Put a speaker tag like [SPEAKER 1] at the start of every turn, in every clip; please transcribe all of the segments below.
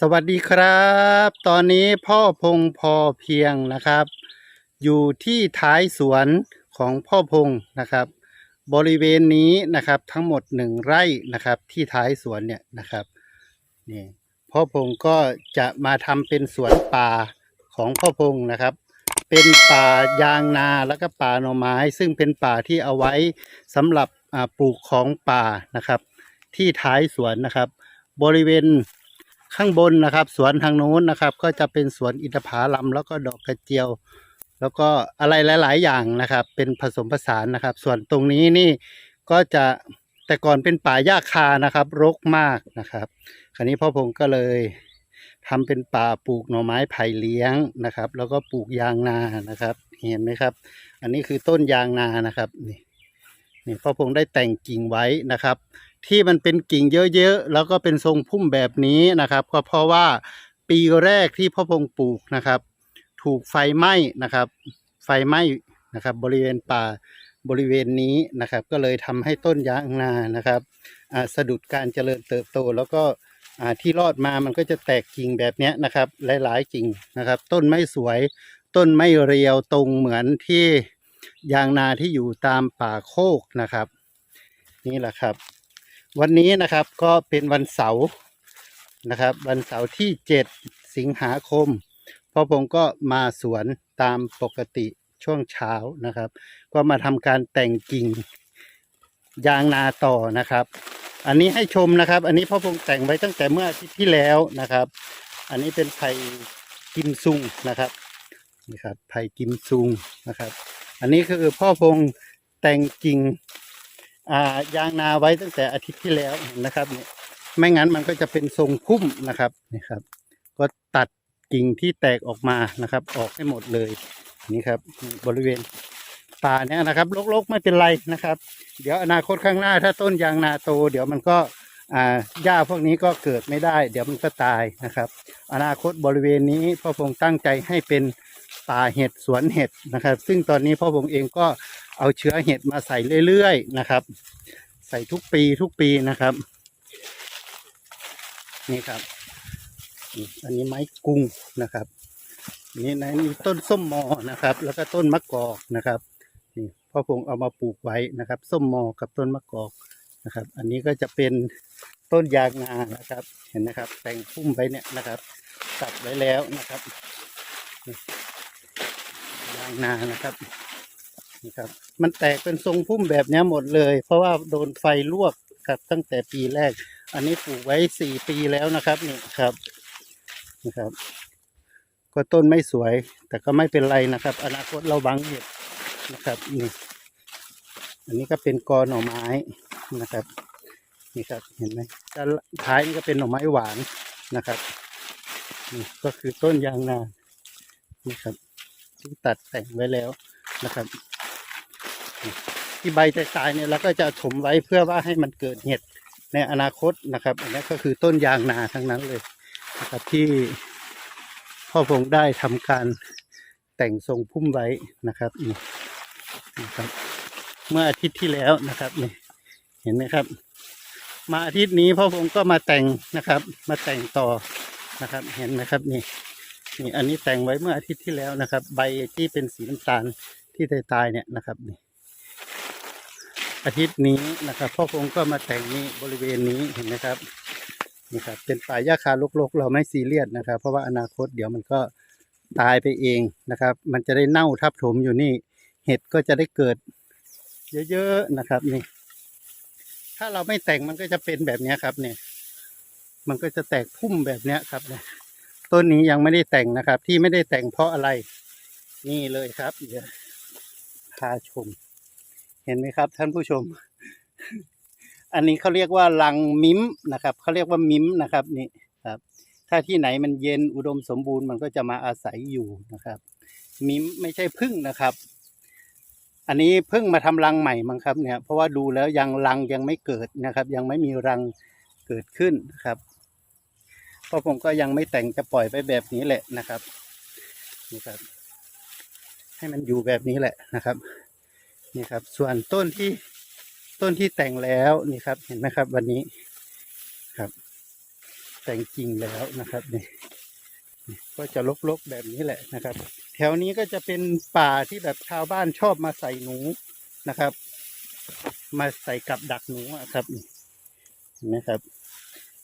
[SPEAKER 1] สวัสดีครับ ตอนนี้พ่อพงพอเพียงนะครับ อยู่ที่ท้ายสวนของพ่อพงนะครับ บริเวณนี้นะครับทั้งหมดหนึ่งไร่นะครับ ที่ท้ายสวนเนี่ยนะครับนี่พ่อพงก็จะมาทำเป็นสวนป่าของพ่อพงนะครับ เป็นป่ายางนาแล้วก็ป่าหน่อไม้ ซึ่งเป็นป่าที่เอาไว้สำหรับปลูกของป่านะครับ ที่ท้ายสวนนะครับ บริเวณ ข้างบนนะครับ สวนทางนู้นนะครับ ก็จะเป็นสวนอินทผลัมแล้วก็ดอกกระเจียว แล้วก็อะไรหลาย ๆ อย่างนะครับ เป็นผสมผสานนะครับ ส่วนตรงนี้นี่ก็จะแต่ก่อนเป็นป่าหญ้าคานะครับรกมากนะครับคราวนี้พ่อพงก็เลยทำเป็นป่าปลูกหน่อไม้ไผ่เลี้ยงนะครับ แล้วก็ปลูกยางนานะครับ เห็นไหมครับ อันนี้คือต้นยางนานะครับนี่นี่พ่อพงได้แต่งกิ่งไว้นะครับ ที่มันเป็นกิ่งเยอะๆ แล้วก็เป็นทรงพุ่มแบบนี้นะครับ ก็เพราะว่าปีแรกที่พ่อพงปลูกนะครับ ถูกไฟไหม้นะครับ ไฟไหม้นะครับ บริเวณป่าบริเวณนี้นะครับ ก็เลยทำให้ต้นยางนานะครับอ่าสะดุดการเจริญเติบโต แล้วก็อ่าที่รอดมามันก็จะแตกกิ่งแบบนี้นะครับ หลายๆกิ่งนะครับ ต้นไม่สวย ต้นไม่เรียวตรงเหมือนที่ยางนาที่อยู่ตามป่าโคกนะครับ นี่แหละครับ วันนี้นะครับก็เป็นวันเสาร์นะครับ วันเสาร์ที่ 7 สิงหาคมพ่อพงก็มาสวนตามปกติช่วงเช้านะครับ ก็มาทำการแต่งกิ่งยางนาต่อนะครับ อันนี้ให้ชมนะครับ อันนี้พ่อพงแต่งไว้ตั้งแต่เมื่ออาทิตย์ที่แล้วนะครับ อันนี้เป็นไผ่กิมซุงนะครับนี่ครับไผ่กิมซุงนะครับ อันนี้คือพ่อพงแต่งกิ่ง ยางนาไว้ตั้งแต่อาทิตย์ที่แล้วนะครับเนี่ยไม่งั้นมันก็จะเป็นทรงพุ่มนะครับนี่ครับ ก็ตัดกิ่งที่แตกออกมานะครับ ออกให้หมดเลยนี่ครับบริเวณป่าเนี่ยนะครับรกๆไม่เป็นไรนะครับ เดี๋ยวอนาคตข้างหน้าถ้าต้นยางนาโต เดี๋ยวมันก็อ่าหญ้าพวกนี้ก็เกิดไม่ได้ เดี๋ยวมันก็ตายนะครับ อนาคตบริเวณนี้พ่อพงตั้งใจให้เป็นป่าเห็ดสวนเห็ดนะครับ ซึ่งตอนนี้พ่อพงเองก็ เอาเชื้อเห็ดมาใส่เรื่อยๆนะครับ ใส่ทุกปีทุกปีนะครับ นี่ครับ อันนี้ไม้กุ้งนะครับนี่นะนี่ต้นส้มมอนะครับ แล้วก็ต้นมะกอกนะครับนี่พ่อพงเอามาปลูกไว้นะครับ ส้มมอกับต้นมะกอกนะครับ อันนี้ก็จะเป็นต้นยางนานะครับ เห็นนะครับ แต่งพุ่มไว้เนี่ยนะครับ ตัดไว้แล้วนะครับยางนานะครับ นี่ครับ มันแตกเป็นทรงพุ่มแบบนี้หมดเลย เพราะว่าโดนไฟลวกครับ ตั้งแต่ปีแรก อันนี้ปลูกไว้สี่ปีแล้วนะครับนี่ครับนี่ครับ ก็ต้นไม่สวย แต่ก็ไม่เป็นไรนะครับ อนาคตเราบังเห็ดนะครับนี่อันนี้ก็เป็นกอหน่อไม้นะครับนี่ครับเห็นไหมด้านท้ายนี่ก็เป็นหน่อไม้หวานนะครับนี่ก็คือต้นยางนานี่ครับที่ตัดแต่งไว้แล้วนะครับ ที่ใบจะตายๆเนี่ยเราก็จะถมไว้เพื่อว่าให้มันเกิดเห็ดในอนาคตนะครับอันนี้ก็คือต้นยางนาทั้งนั้นเลยนะครับที่พ่อพงได้ทำการแต่งทรงพุ่มไว้นะครับนี่นะครับ เมื่ออาทิตย์ที่แล้วนะครับนี่เห็นไหมครับ มาอาทิตย์นี้พ่อพงก็มาแต่งนะครับ มาแต่งต่อนะครับ เห็นไหมครับนี่นี่อันนี้แต่งไว้เมื่ออาทิตย์ที่แล้วนะครับ ใบที่เป็นสีน้ำตาลที่ตายๆเนี่ยนะครับนี่ อาทิตย์นี้นะครับพ่อคงก็มาแต่งนี้บริเวณนี้เห็นไหมครับนี่ครับเป็นป่าหญ้าคาลกๆ เราไม่ซีเรียสนะครับ เพราะว่าอนาคตเดี๋ยวมันก็ตายไปเองนะครับ มันจะได้เน่าทับถมอยู่นี่ เห็ดก็จะได้เกิด เยอะๆนะครับนี่ ถ้าเราไม่แต่งมันก็จะเป็นแบบนี้ครับเนี่ย มันก็จะแตกพุ่มแบบเนี้ยครับเนี่ยต้นนี้ยังไม่ได้แต่งนะครับ ที่ไม่ได้แต่งเพราะอะไร นี่เลยครับเดี๋ยวพาชม เห็นไหมครับ ท่านผู้ชม อันนี้เขาเรียกว่าลังมิมนะครับเขาเรียกว่ามิมนะครับนี่ครับ ถ้าที่ไหนมันเย็นอุดมสมบูรณ์มันก็จะมาอาศัยอยู่นะครับ มิมไม่ใช่พึ่งนะครับ อันนี้เพิ่งมาทำรังใหม่มั้งครับเนี่ยเพราะว่าดูแล้วยังรังยังไม่เกิดนะครับ ยังไม่มีรังเกิดขึ้นนะครับเพราะผมก็ยังไม่แต่งจะปล่อยไปแบบนี้แหละนะครับนี่ครับ ให้มันอยู่แบบนี้แหละนะครับ นี่ครับ ส่วนต้นที่ต้นที่แต่งแล้วนี่ครับ เห็นไหมครับ วันนี้ครับ แต่งจริงแล้วนะครับนี่ก็จะลกๆแบบนี้แหละนะครับ แถวนี้ก็จะเป็นป่าที่แบบชาวบ้านชอบมาใส่หนูนะครับ มาใส่กับดักหนูครับเห็นไหมครับ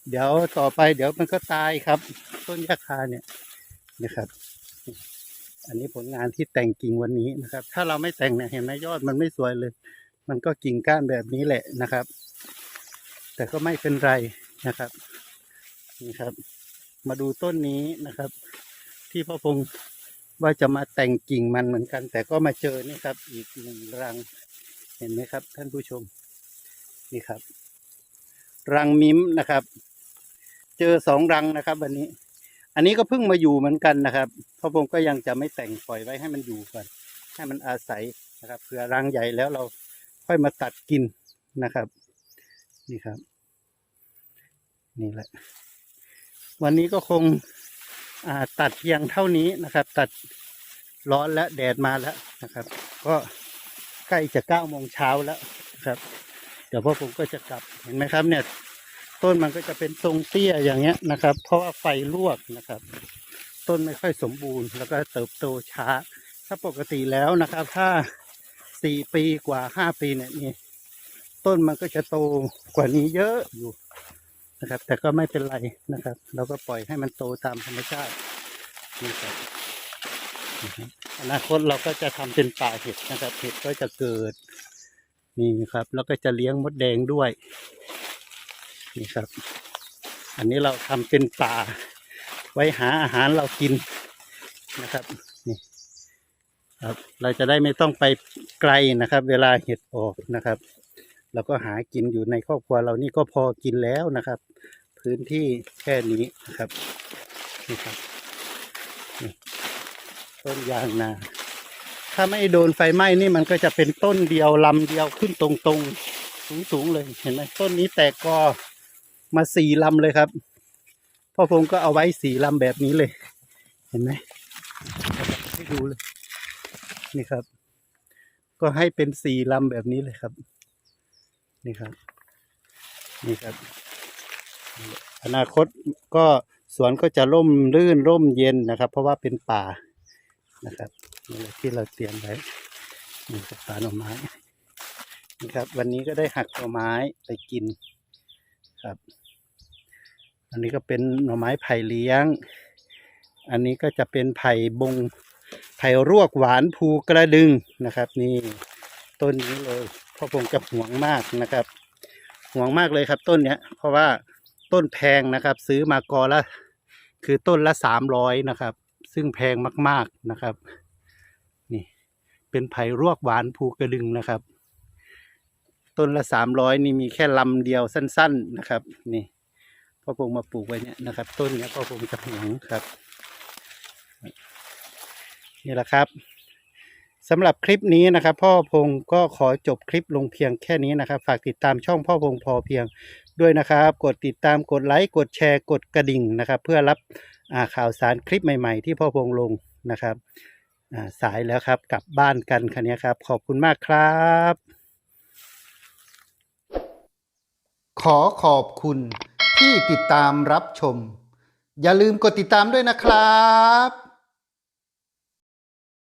[SPEAKER 1] เดี๋ยวต่อไปเดี๋ยวมันก็ตายครับ ต้นยาคาเนี่ยนะครับ อันนี้ผลงานที่แต่งกิ่งวันนี้นะครับ ถ้าเราไม่แต่งเนี่ยเห็นไหมยอดมันไม่สวยเลย มันก็กิ่งก้านแบบนี้แหละนะครับ แต่ก็ไม่เป็นไรนะครับนี่ครับ มาดูต้นนี้นะครับ ที่พ่อพงษ์ว่าจะมาแต่งกิ่งมันเหมือนกัน แต่ก็มาเจอนี่ครับ อีกหนึ่งรัง เห็นไหมครับ ท่านผู้ชมนี่ครับ รังมิ้มนะครับ เจอสองรังนะครับ วันนี้ อันนี้ก็เพิ่งมาอยู่เหมือนกันนะครับ พ่อพงษ์ก็ยังจะไม่แต่งปล่อยไว้ให้มันอยู่ก่อน ให้มันอาศัยนะครับเผื่อรังใหญ่แล้วเราค่อยมาตัดกินนะครับ นี่ครับ นี่แหละ วันนี้ก็คงอ่าตัดเพียงเท่านี้นะครับ ตัดร้อนและแดดมาแล้วนะครับ ก็ใกล้จะเก้าโมงเช้าแล้วนะครับ เดี๋ยวพ่อผมก็จะกลับเห็นไหมครับ เนี่ย ต้นมันก็จะเป็นทรงเตี้ยอย่างเงี้ยนะครับ เพราะว่าไฟลวกนะครับ ต้นไม่ค่อยสมบูรณ์ แล้วก็เติบโตช้า ถ้าปกติแล้วนะครับ ถ้าสี่ปีกว่าห้าปีเนี่ยนี่ต้นมันก็จะโตกว่านี้เยอะอยู่นะครับ แต่ก็ไม่เป็นไรนะครับ เราก็ปล่อยให้มันโตตามธรรมชาตินี่ครับนะครับอนาคตเราก็จะทำเป็นป่าเห็ดนะครับ เห็ดก็จะเกิดนี่ครับ แล้วก็จะเลี้ยงมดแดงด้วย นี่ครับ อันนี้เราทำเป็นป่า ไว้หาอาหารเรากินนะครับนี่ครับ เราจะได้ไม่ต้องไปไกลนะครับ เวลาเห็ดออกนะครับเราก็หากินอยู่ในครอบครัวเรานี่ก็พอกินแล้วนะครับ พื้นที่แค่นี้นะครับนี่ครับต้นยางนา ถ้าไม่โดนไฟไหม้นี่มันก็จะเป็นต้นเดียวลำเดียวขึ้นตรงๆสูงๆเลยเห็นไหมต้นนี้แตกกอมาสี่ลำเลยครับ พ่อพงก็เอาไว้สี่ลำแบบนี้เลย เห็นไหมให้ดูเลย นี่ครับ ก็ให้เป็นสี่ลำแบบนี้เลยครับ นี่ครับ นี่ครับ อนาคตก็สวนก็จะร่มรื่นร่มเย็นนะครับ เพราะว่าเป็นป่านะครับนี่แหละที่เราเตรียมไว้นี่คือป่าหน่อไม้นี่ครับ วันนี้ก็ได้หักหน่อไม้ไปกินครับ อันนี้ก็เป็นหน่อไม้ไผ่เลี้ยง อันนี้ก็จะเป็นไผ่บงไผ่รวกหวานภูกระดึงนะครับ นี่ต้นนี้เลยพ่อพงจะห่วงมากนะครับห่วงมากเลยครับต้นเนี้ย เพราะว่าต้นแพงนะครับ ซื้อมากอละคือต้นละสามร้อยนะครับ ซึ่งแพงมาก ๆนะครับ นี่ เป็นไผ่รวกหวานภูกระดึงนะครับ ต้นละสามร้อยนี่มีแค่ลำเดียวสั้น ๆนะครับ นี่ พ่อพงมาปลูกไว้เนี่ยนะครับ ต้นเนี้ยพ่อพงจะห่วงครับนี่แหละครับสำหรับคลิปนี้นะครับ พ่อพงก็ขอจบคลิปลงเพียงแค่นี้นะครับ ฝากติดตามช่องพ่อพงพอเพียงด้วยนะครับ กดติดตามกดไลค์กดแชร์กดกระดิ่งนะครับ เพื่อรับข่าวสารคลิปใหม่ๆ ที่พ่อพงลงนะครับสายแล้วครับกลับบ้านกันคันนี้ครับ ขอบคุณมากครับ ขอขอบคุณ ที่ติดตามรับชม อย่าลืมกดติดตามด้วยนะครับ